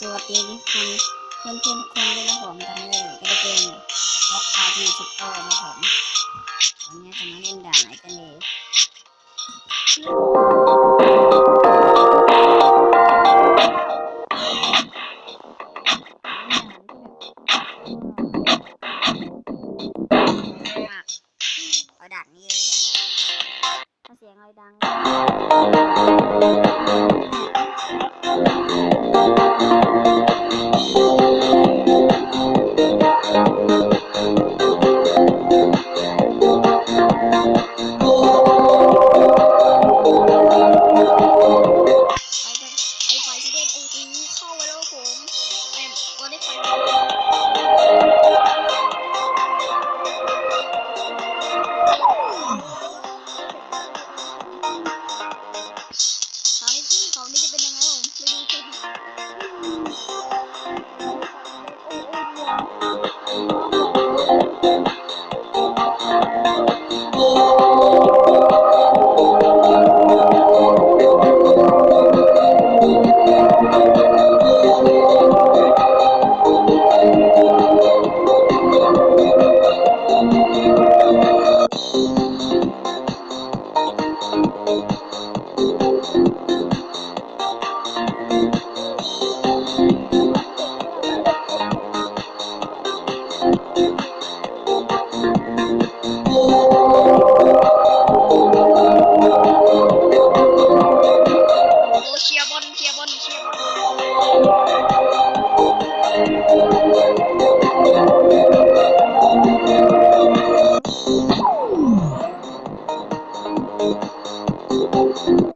สวัสดีทุกคนเพื่อนเพื่อนคนด้วยนะผมตอนนี้ก็ได้เป็นบล็อกพาร์ตี้ซุปเปอร์นะผมวันนี้จะมาเล่นด่านไหนกันดีเอาด่านนี้เลยถ้าเสียงอะไรดัง ไฟที่เด็กโอ้โหเข้าไปแล้วผมแต่วันนี้ไฟ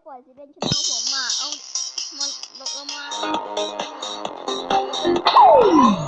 ปล่อยสิเล่นชนะผมอะเอามันลงมา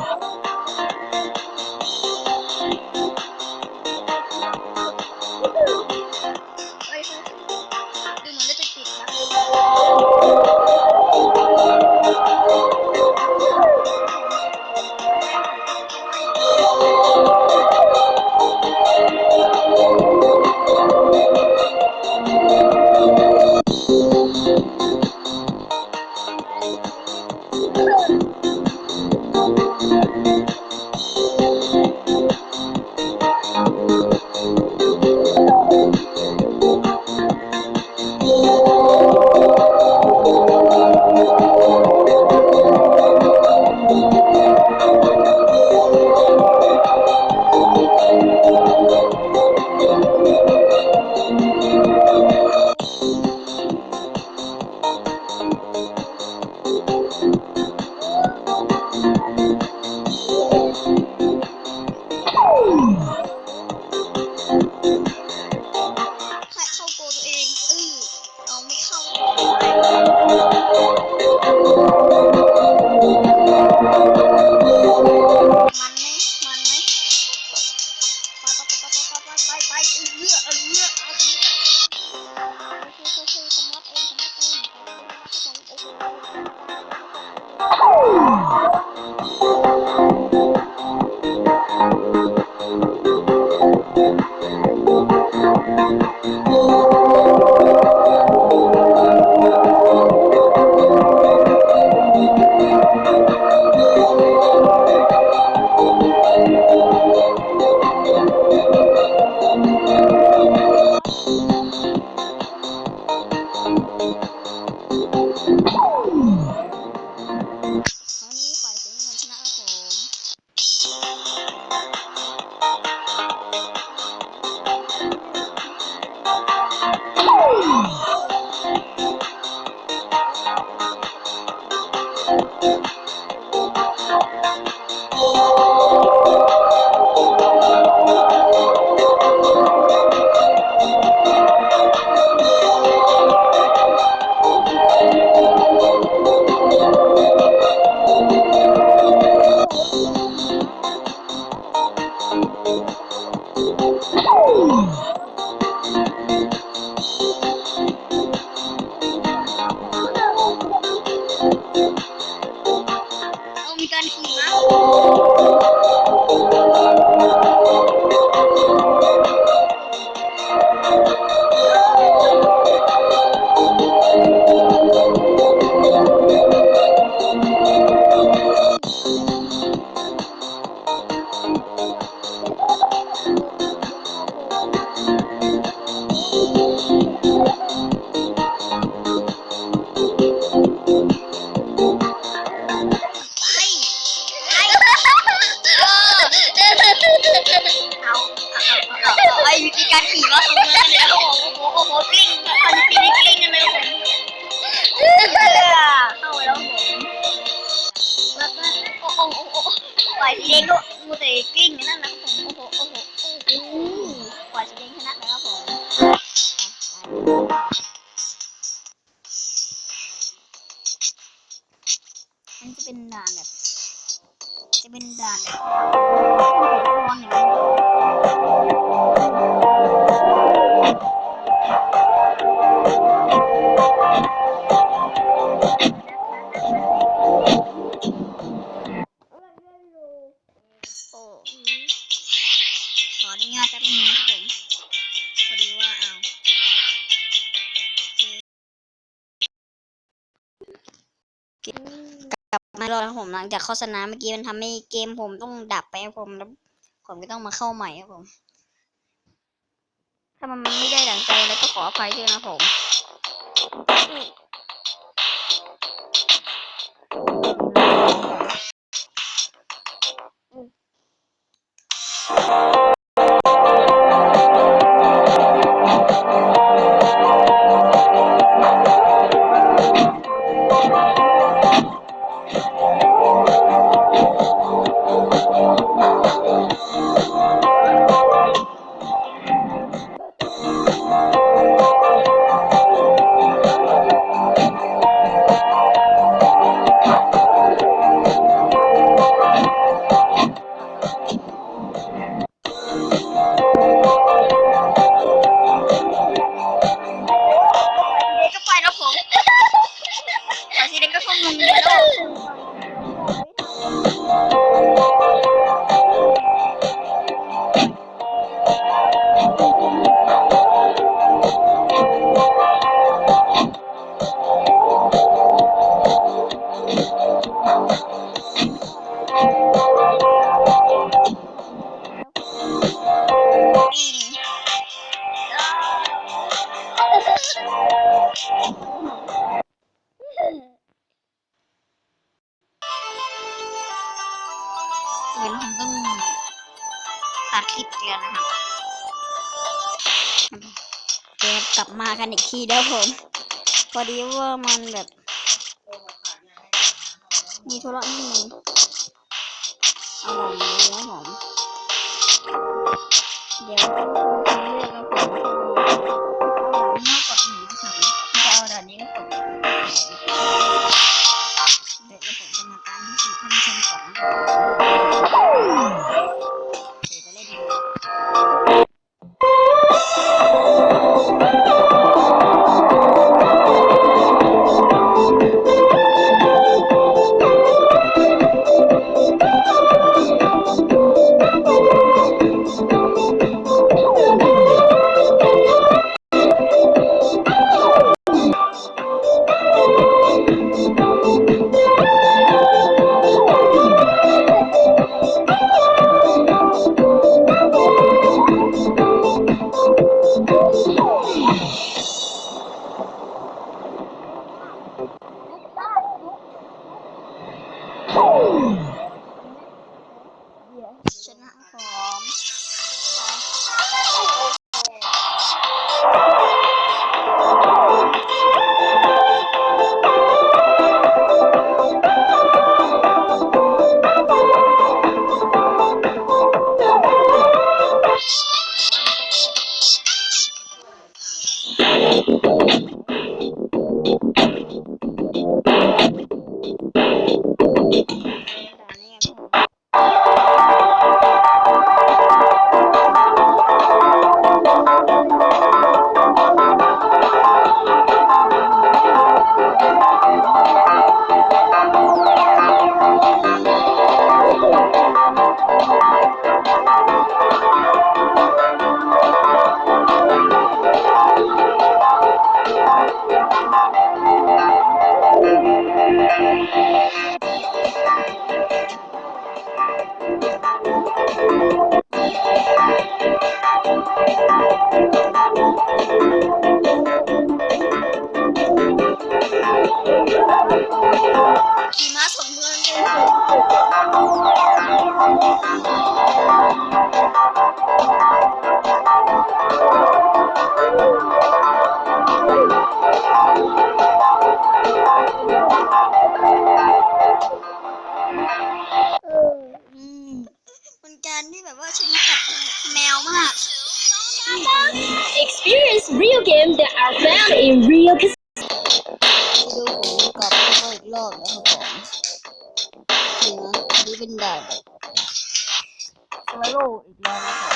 เ Thank you. การขี่รถของเมือเนี่ยโอ้โหโอ้โหกลิ้งคันปีนี้กลิ้งกันเลยผมเข้าไปแล้วผมแล้วก็โอ้โหฝ่ายสีแดงก็มูแต่กลิ้งนั่นนะครับผมโอ้โหโอ้โหโอ้โหฝ่ายสีแดงชนะแล้วครับผมมันจะเป็นด่านแบบจะเป็นด่านแบบวอนอย่างนี้ ไม่รอดครับผมหลังจากโฆษณาเมื่อกี้มันทำให้เกมผมต้องดับไปครับผมแล้วผมก็ต้องมาเข้าใหม่ครับผม ถ้ามันไม่ได้ดังใจแล้วก็ขออภัยด้วยนะผม เดี๋ยวผมต้องตัดคลิปเดียวนะครับเดี๋ยวกลับมากันอีกทีแล้วผม พอดีว่ามันแบบ มีธุระนิดนึงเอาผมรู้ผมเดี๋ยว ขี่ แล้วครับผมอันนี้เป็นด่านสไลโลอีกแล้วนะครับ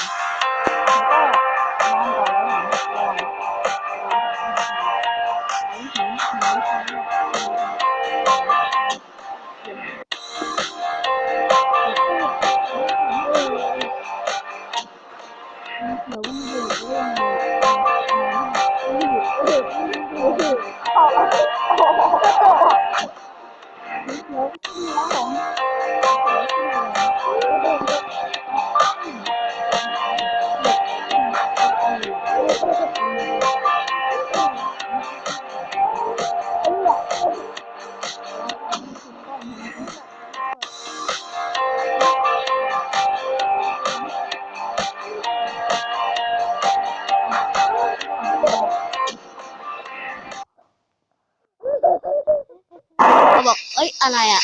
อะไรอะ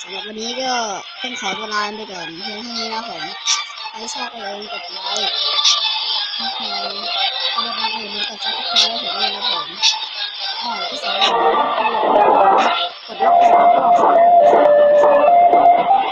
สำหรับวันนี้ก็ต้องขอตัวลาไปก่อนเพียงเท่านี้นะผมใครชอบก็อย่าลืมกดไลค์ถ้าใครถ้าไม่รักอย่าลืมกดซับสไครต์ให้ผมด้วยนะผมอ๋อที่สำคัญก็คือกดล็อกแขนด้วย